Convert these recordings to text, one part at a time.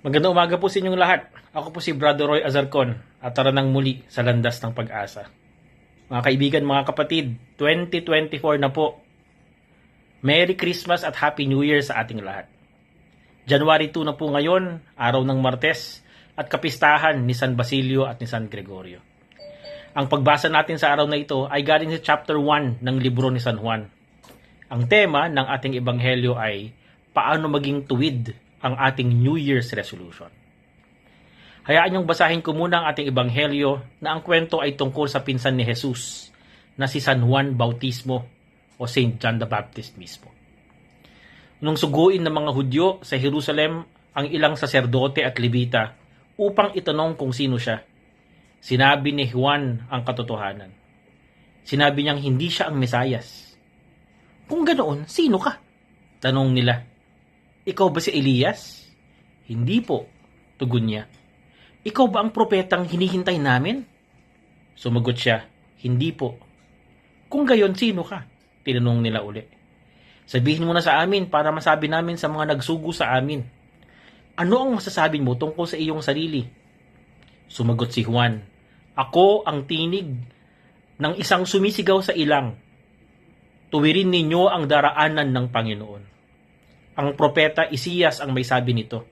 Magandang umaga po sa inyong lahat. Ako po si Brother Roy Azarcon at tara nang muli sa landas ng pag-asa. Mga kaibigan, mga kapatid, 2024 na po. Merry Christmas at Happy New Year sa ating lahat. January 2 na po ngayon, araw ng Martes, at kapistahan ni San Basilio at ni San Gregorio. Ang pagbasa natin sa araw na ito ay galing sa chapter 1 ng libro ni San Juan. Ang tema ng ating ebanghelyo ay paano maging tuwid ang ating New Year's resolution. Hayaan niyong basahin ko muna ang ating ebanghelyo na ang kwento ay tungkol sa pinsan ni Jesus na si San Juan Bautismo o Saint John the Baptist mismo. Nung suguin ng mga Hudyo sa Jerusalem ang ilang saserdote at Levita upang itanong kung sino siya, sinabi ni Juan ang katotohanan. Sinabi niyang hindi siya ang Mesayas. Kung ganoon, sino ka? Tanong nila. Ikaw ba si Elias? Hindi po, tugon niya. Ikaw ba ang propetang hinihintay namin? Sumagot siya, hindi po. Kung gayon, sino ka? Tinanong nila uli. Sabihin mo na sa amin para masabi namin sa mga nagsugo sa amin. Ano ang masasabi mo tungkol sa iyong sarili? Sumagot si Juan, Ako ang tinig ng isang sumisigaw sa ilang. Tuwirin ninyo ang daraanan ng Panginoon. Ang propeta Isiyas ang may sabi nito.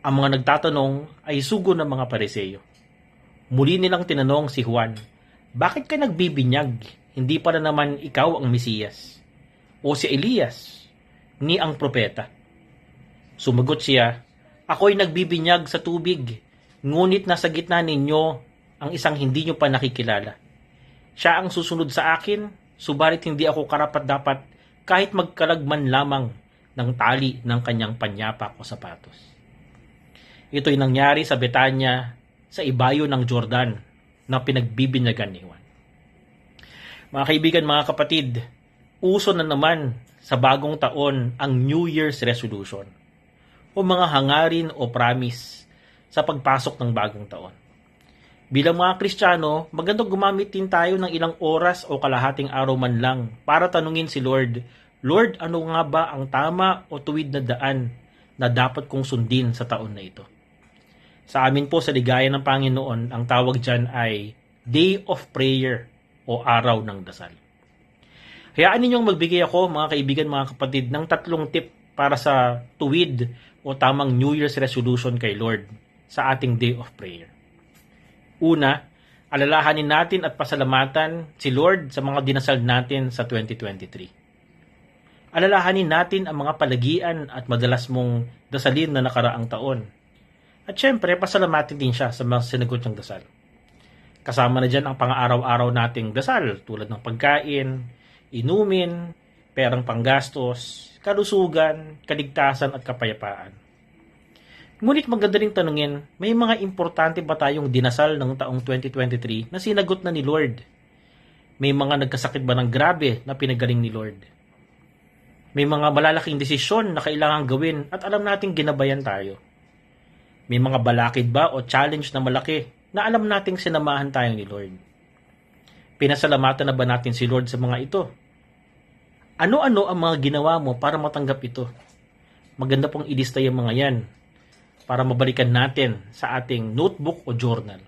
Ang mga nagtatanong ay sugo ng mga pariseyo. Muli nilang tinanong si Juan, Bakit ka nagbibinyag? Hindi pa na naman ikaw ang Mesiyas. O si Elias, ni ang propeta. Sumagot siya, Ako'y nagbibinyag sa tubig, ngunit nasa gitna ninyo ang isang hindi nyo pa nakikilala. Siya ang susunod sa akin, subalit hindi ako karapat-dapat kahit magkalagman lamang ng tali ng kanyang panyapak o sapatos. Ito'y nangyari sa Betanya sa ibayo ng Jordan na pinagbibinyagan ni Juan. Mga kaibigan, mga kapatid, uso na naman sa bagong taon ang New Year's resolution o mga hangarin o promise sa pagpasok ng bagong taon. Bilang mga Kristiyano, magandang gumamit din tayo ng ilang oras o kalahating araw man lang para tanungin si Lord Lord, ano nga ba ang tama o tuwid na daan na dapat kong sundin sa taon na ito? Sa amin po sa ligaya ng Panginoon, ang tawag dyan ay Day of Prayer o Araw ng Dasal. Hayaan ninyong magbigay ako, mga kaibigan, mga kapatid, ng tatlong tip para sa tuwid o tamang New Year's resolution kay Lord sa ating Day of Prayer. Una, alalahanin natin at pasalamatan si Lord sa mga dinasal natin sa 2023 alalahanin natin ang mga palagian at madalas mong dasalin na nakaraang taon. At syempre, pasalamatin din siya sa mga sinagot niyang dasal. Kasama na dyan ang pang-araw-araw nating dasal tulad ng pagkain, inumin, perang panggastos, kalusugan, kaligtasan at kapayapaan. Ngunit maganda ring tanungin, may mga importante ba tayong dinasal ng taong 2023 na sinagot na ni Lord? May mga nagkasakit ba ng grabe na pinagaling ni Lord? May mga malalaking desisyon na kailangan gawin at alam nating ginabayan tayo. May mga balakid ba o challenge na malaki na alam nating sinamahan tayo ni Lord. Pinasalamatan na ba natin si Lord sa mga ito? Ano-ano ang mga ginawa mo para matanggap ito? Maganda pong ilista yung mga yan para mabalikan natin sa ating notebook o journal.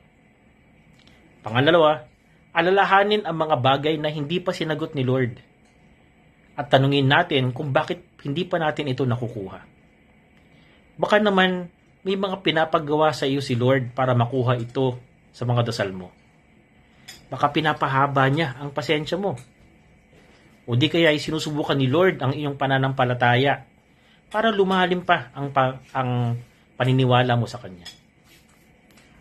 Pangalawa, alalahanin ang mga bagay na hindi pa sinagot ni Lord at tanungin natin kung bakit hindi pa natin ito nakukuha. Baka naman may mga pinapagawa sa iyo si Lord para makuha ito sa mga dasal mo. Baka pinapahaba niya ang pasensya mo. O di kaya ay sinusubukan ni Lord ang iyong pananampalataya para lumalim pa ang, pa, ang paniniwala mo sa Kanya.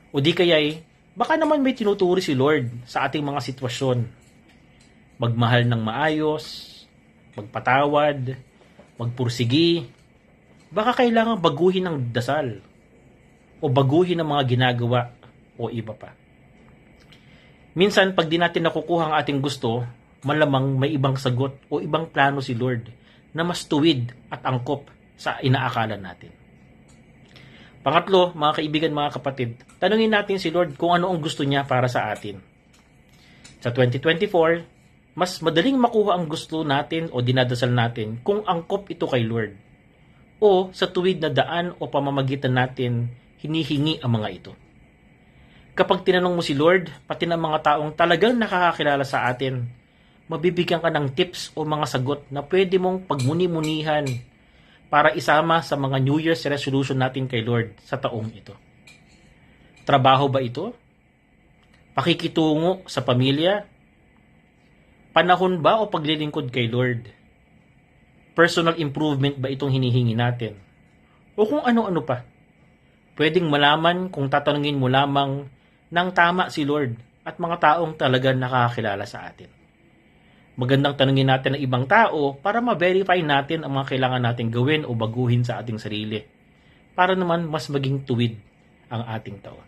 O di kaya ay baka naman may tinuturi si Lord sa ating mga sitwasyon. Magmahal ng maayos, magpatawad, magpursigi, baka kailangan baguhin ang dasal o baguhin ang mga ginagawa o iba pa. Minsan, pag di natin nakukuha ang ating gusto, malamang may ibang sagot o ibang plano si Lord na mas tuwid at angkop sa inaakala natin. Pangatlo, mga kaibigan, mga kapatid, tanungin natin si Lord kung ano ang gusto niya para sa atin. Sa 2024, mas madaling makuha ang gusto natin o dinadasal natin kung angkop ito kay Lord. o sa tuwid na daan o pamamagitan natin hinihingi ang mga ito. Kapag tinanong mo si Lord, pati ng mga taong talagang nakakakilala sa atin, mabibigyan ka ng tips o mga sagot na pwede mong pagmuni-munihan para isama sa mga New Year's resolution natin kay Lord sa taong ito. Trabaho ba ito? Pakikitungo sa pamilya? Panahon ba o paglilingkod kay Lord? Personal improvement ba itong hinihingi natin? O kung ano-ano pa? Pwedeng malaman kung tatanungin mo lamang ng tama si Lord at mga taong talaga nakakakilala sa atin. Magandang tanungin natin ng ibang tao para ma-verify natin ang mga kailangan natin gawin o baguhin sa ating sarili para naman mas maging tuwid ang ating taon.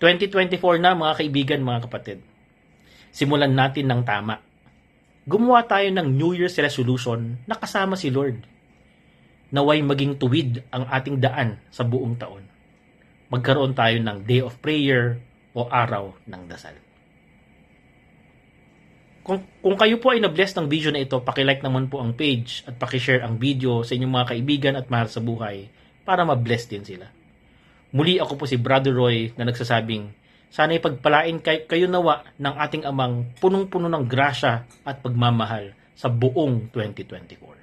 2024 na mga kaibigan, mga kapatid. Simulan natin ng tama. Gumawa tayo ng New Year's resolution na kasama si Lord. Naway maging tuwid ang ating daan sa buong taon. Magkaroon tayo ng day of prayer o araw ng dasal. Kung, kung kayo po ay na-bless ng video na ito, pakilike naman po ang page at pakishare ang video sa inyong mga kaibigan at mahal sa buhay para ma-bless din sila. Muli ako po si Brother Roy na nagsasabing, sana'y pagpalain kay, kayo nawa ng ating amang punong-puno ng grasya at pagmamahal sa buong 2024.